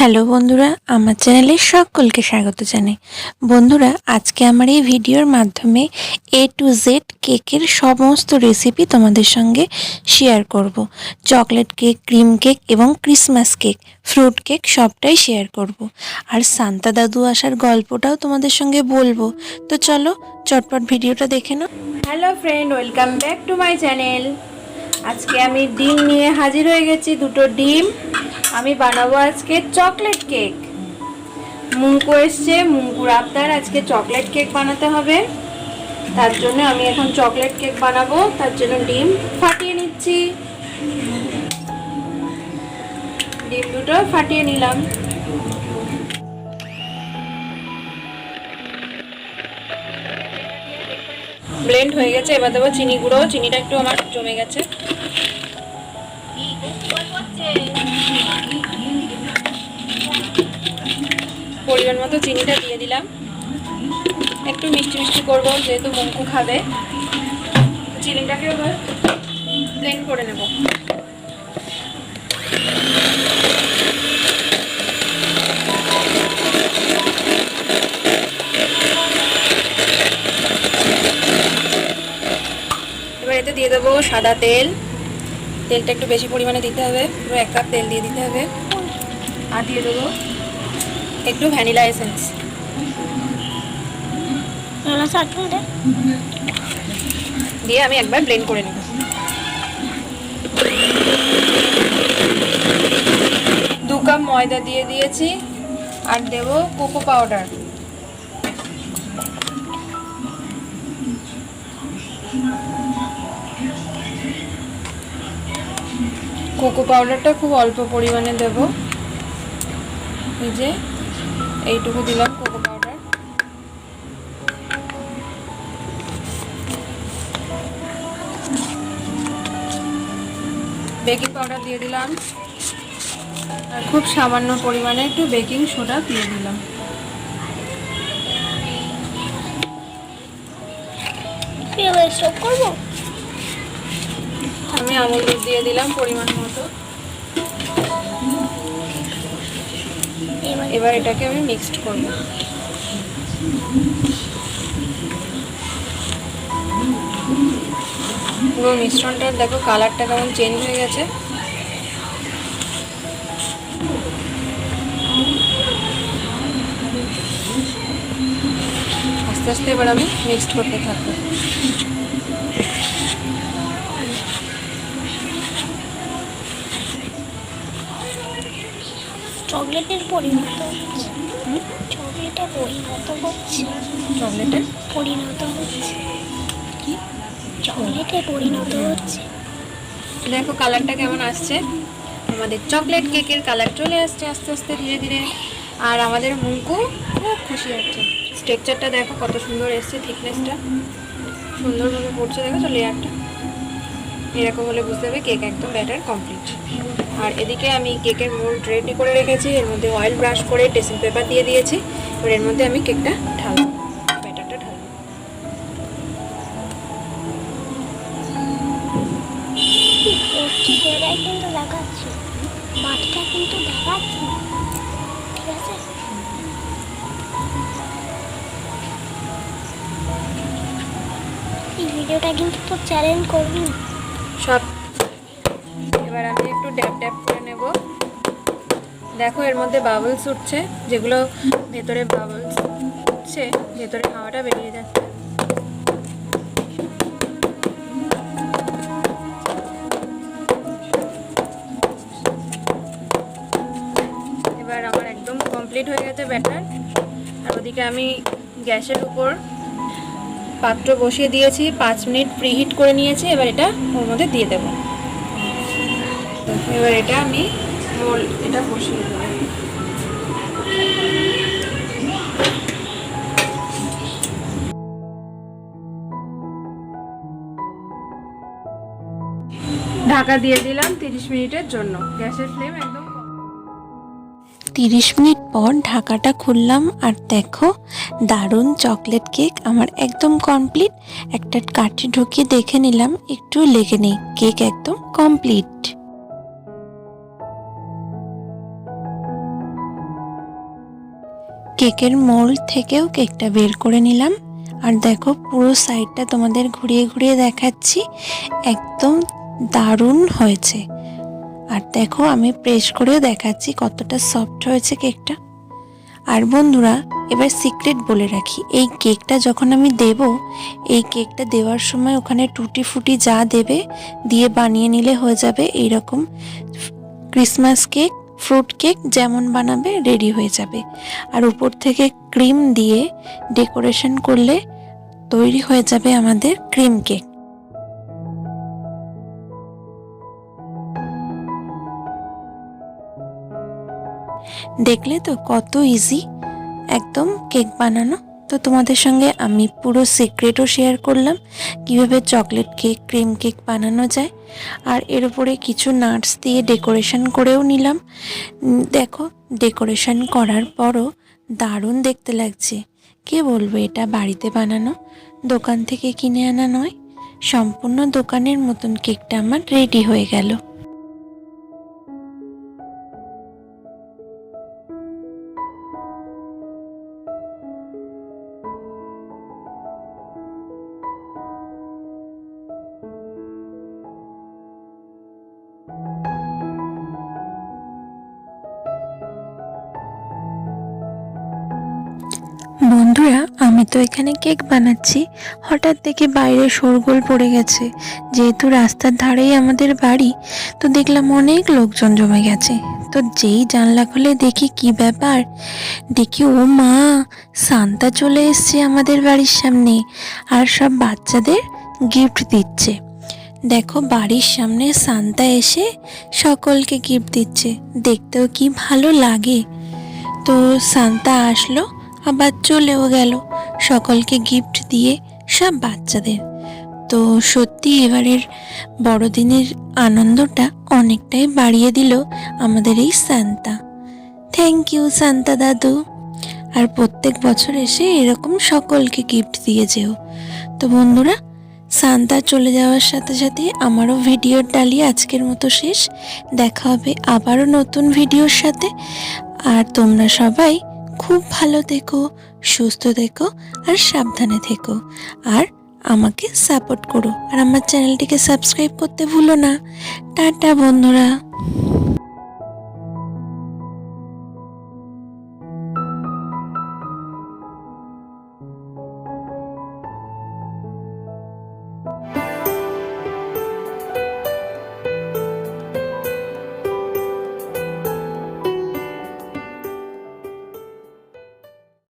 Hello বন্ধুরা, আমার চ্যানেলে সকলকে স্বাগত জানাই। বন্ধুরা, আজকে আমার এই ভিডিওর মাধ্যমে এ টু জেড কেকের সমস্ত রেসিপি তোমাদের সঙ্গে শেয়ার করব। চকলেট কেক ক্রিম কেক এবং ক্রিসমাস কেক ফ্রুট কেক সবটাই শেয়ার করব। আর সান্তা দাদু আসার গল্পটাও তোমাদের সঙ্গে বলব। তো চলো, চটপট ভিডিওটা দেখে নাও। Hello friend welcome back to my channel আজকে আমি ডিম নিয়ে হাজির হয়ে গেছি, দুটো ডিম। আমি বানাবো আজকে চকলেট কেক। মুঙ্কু এসছে, মুঙ্কুর আবদার, আজকে চকলেট কেক বানাতে হবে। তার জন্য আমি এখন চকলেট কেক বানাবো, তার জন্য ডিম ফাটিয়ে নিচ্ছি। ডিম দুটো ফাটিয়ে নিলাম। ব্লেন্ড হয়ে গেছে। এবার দেবো চিনি গুঁড়ো। চিনিটা একটু আমার জমে গেছে। পরিমাণ মতো চিনিটা দিয়ে দিলাম। একটু মিষ্টি মিষ্টি করব, যেহেতু মঙ্কু খাবে। চিনিটাকে এবার ব্লেন্ড করে নেব। সাদা তেল। তেলটা একটু বেশি পরিমাণে দিতে হবে। পুরো এক কাপ তেল দিয়ে দিতে হবে। আর দিয়ে দেবো একটু ভ্যানিলা এসেন্স। দিয়ে আমি একবার ব্লেন্ড করে নেব। দু কাপ ময়দা দিয়ে দিয়েছি। আর দেবো কোকো পাউডার। কোকো পাউডারটা খুব অল্প পরিমাণে দেব। যে, এইটুকু দিলাম কোকো পাউডার। বেকিং পাউডার দিয়ে দিলাম। আর খুব সামান্য পরিমাণে একটু বেকিং সোডা দিয়ে দিলাম। করব? আমি আমুল দুধ দিয়ে দিলাম পরিমাণ মতো। এবার এটাকে আমি মিক্সড করব। পুরো মিশ্রণটার দেখো কালারটা কেমন চেঞ্জ হয়ে গেছে। আস্তে আস্তে এবার আমি মিক্সড করতে থাকব। চকলেটের পরিণত হচ্ছে। চকলেটে পরিণত হচ্ছে। চকলেটের পরিণত হচ্ছে। কি? চকলেটে পরিণত হচ্ছে। দেখো কালারটা কেমন আসছে? আমাদের চকলেট কেকের কালার চলে আসছে আস্তে আস্তে ধীরে ধীরে। আর আমাদের মুঙ্কু খুব খুশি হচ্ছে। স্ট্রাকচারটা দেখো কত সুন্দর এসছে থিকনেসটা সুন্দরভাবে পড়ছে দেখো তো লেয়ারটা এরকম হলে বুঝতে হবে কেক একদম ব্যাটার কমপ্লিট আর এদিকে আমি কেকের মোল্ড রেডি করে রেখেছি, এর মধ্যে অয়েল ব্রাশ করে টেসিং পেপার দিয়ে দিয়েছি, এবার এর মধ্যে আমি কেকটা ঢালবো ব্যাটারটা ঢালবো। মাঠটা কিন্তু ঠিক আছে? ভিডিওটা কিন্তু তোর চ্যালেঞ্জ করবি। সব। এবার আমি একটু ড্যাপ ড্যাপ করে নেব। দেখো, এর মধ্যে বাবলস উঠছে, যেগুলো ভেতরে বাবলস উঠছে, ভেতরে হাওয়াটা বেরিয়ে যাচ্ছে। এবার আমার একদম কমপ্লিট হয়ে গেছে ব্যাটার আর ওদিকে আমি গ্যাসের উপর পাত্র বসিয়ে দিয়েছি, পাঁচ মিনিট প্রিহিট করে নিয়েছি, এবার এটা ওর মধ্যে দিয়ে দেব এবার এটা আমি মোল এটা বসিয়ে দেবো ঢাকা দিয়ে দিলাম তিরিশ মিনিটের জন্য গ্যাসের ফ্লেম একদম। তিরিশ মিনিট পর ঢাকাটা খুললাম আর দেখো, দারুণ চকলেট কেক আমার একদম কমপ্লিট একটা কাঠি ঢুকিয়ে দেখে নিলাম একটু লেগে নেই, কেক একদম কমপ্লিট কেকের মোল্ড থেকেও কেকটা বের করে নিলাম। আর দেখো, পুরো সাইডটা তোমাদের ঘুরিয়ে ঘুরিয়ে দেখাচ্ছি। একদম দারুণ হয়েছে। আর দেখো, আমি প্রেস করেও দেখাচ্ছি কতটা সফট হয়েছে কেকটা আর বন্ধুরা, এবার সিক্রেট বলে রাখি, এই কেকটা যখন আমি দেব, এই কেকটা দেওয়ার সময় ওখানে টুটি ফুটি যা দেবে দিয়ে বানিয়ে নিলে হয়ে যাবে এইরকম ক্রিসমাস কেক ফ্রুট কেক যেমন বানাবে রেডি হয়ে যাবে। আর উপর থেকে ক্রিম দিয়ে ডেকোরেশন করলে তৈরি হয়ে যাবে আমাদের ক্রিম কেক দেখলে তো কত ইজি একদম কেক বানানো। তো তোমাদের সঙ্গে আমি পুরো সিক্রেটও শেয়ার করলাম, কীভাবে চকলেট কেক ক্রিম কেক বানানো যায়। আর এর উপরে কিছু নাটস দিয়ে ডেকোরেশন করেও নিলাম। দেখো ডেকোরেশন করার পরও দারুণ দেখতে লাগছে। কে বলব এটা বাড়িতে বানানো? দোকান থেকে কিনে আনা নয়, সম্পূর্ণ দোকানের মতন কেকটা আমার রেডি হয়ে গেল। বন্ধুরা, আমি তো এখানে কেক বানাচ্ছি। হঠাৎ দেখি বাইরে শোরগোল পড়ে গেছে। যেহেতু রাস্তার ধারেই আমাদের বাড়ি, তো দেখলাম অনেক লোকজন জমে গেছে। তো যেই জানলা খুলে দেখি কি ব্যাপার, দেখি ও মা, সান্তা চলে এসছে আমাদের বাড়ির সামনে আর সব বাচ্চাদের গিফট দিচ্ছে। দেখো, বাড়ির সামনে সান্তা এসে সকলকে গিফট দিচ্ছে। দেখতেও কি ভালো লাগে। তো সান্তা আসলো আবার চলেও গেল। সকলকে গিফট দিয়ে সব বাচ্চাদের। তো সত্যি এবারের বড়দিনের আনন্দটা অনেকটাই বাড়িয়ে দিল আমাদের এই সান্তা। থ্যাংক ইউ সান্তা দাদু। আর প্রত্যেক বছর এসে এরকম সকলকে গিফট দিয়ে যেও। তো বন্ধুরা, সান্তা চলে যাওয়ার সাথে সাথে আমারও ভিডিওর ডালি আজকের মতো শেষ। দেখা হবে আবারও নতুন ভিডিওর সাথে। আর তোমরা সবাই খুব ভালো থেকো, সুস্থ থেকো আর সাবধানে থেকো। আর আমাকে সাপোর্ট করো। আর আমার চ্যানেলটিকে সাবস্ক্রাইব করতে ভুলো না। টাটা বন্ধুরা।